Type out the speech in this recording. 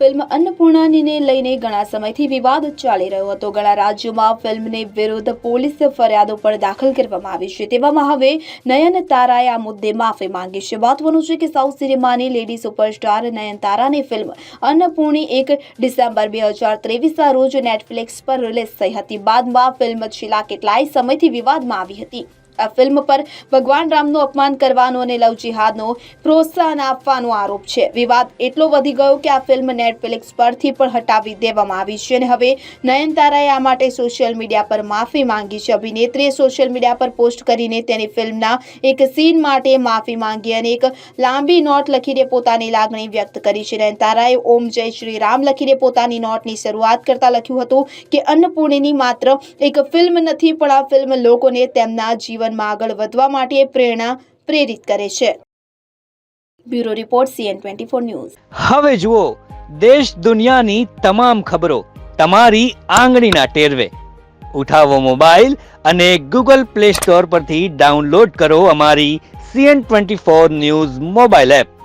Film અન્નપૂર્ણાનીને લઈને ઘણા સમયથી વિવાદ ચાલી રહ્યો હતો. ઘણા રાજ્યોમાં ફિલ્મને વિરુદ્ધ પોલીસ ફરિયાદો પણ દાખલ કરવામાં આવી છે. તેવામાં હવે નયનતારાએ આ મુદ્દે માફી માંગી છે. મહત્વનું છે કે સાઉથ સિનેમાની લેડી સુપરસ્ટાર નયનતારાની ફિલ્મ અન્નપૂર્ણી એક ડિસેમ્બર બે હજાર ત્રેવીસના રોજ નેટફ્લિક્સ પર રિલીઝ થઈ હતી. બાદમાં ફિલ્મ છેલ્લા કેટલાય સમયથી વિવાદમાં આવી હતી. આ ફિલ્મ પર ભગવાન રામનું અપમાન કરવાનો અને લવ જિહાદનો પ્રોત્સાહન આપવાનો આરોપ છે. વિવાદ એટલો વધી ગયો કે આ ફિલ્મ નેટફ્લિક્સ પરથી પણ હટાવી દેવામાં આવી છે અને હવે નયનતારાએ આ માટે સોશિયલ મીડિયા પર માફી માંગી છે. અભિનેત્રીએ સોશિયલ મીડિયા પર પોસ્ટ કરીને તેની ફિલ્મના એક સીન માટે માફી માંગી અને એક લાંબી નોટ લખીને પોતાની લાગણી વ્યક્ત કરી છે. નયનતારાએ ઓમ જય શ્રી રામ લખીને પોતાની નોટની શરૂઆત કરતા લખ્યું હતું કે અન્નપૂર્ણિની માત્ર એક ફિલ્મ નથી પણ આ ફિલ્મ લોકોને તેમના જીવનમાં આગળ વધવા માટે પ્રેરણા પ્રેરિત કરે છે. Bureau report CN twenty four news. હવે જુઓ, દેશ દુનિયાની તમામ ખબરો તમારી આંગળીના ટેરવે. ઉઠાવો મોબાઈલ અને ગૂગલ પ્લે સ્ટોર પરથી ડાઉનલોડ કરો અમારી CN twenty four news mobile app.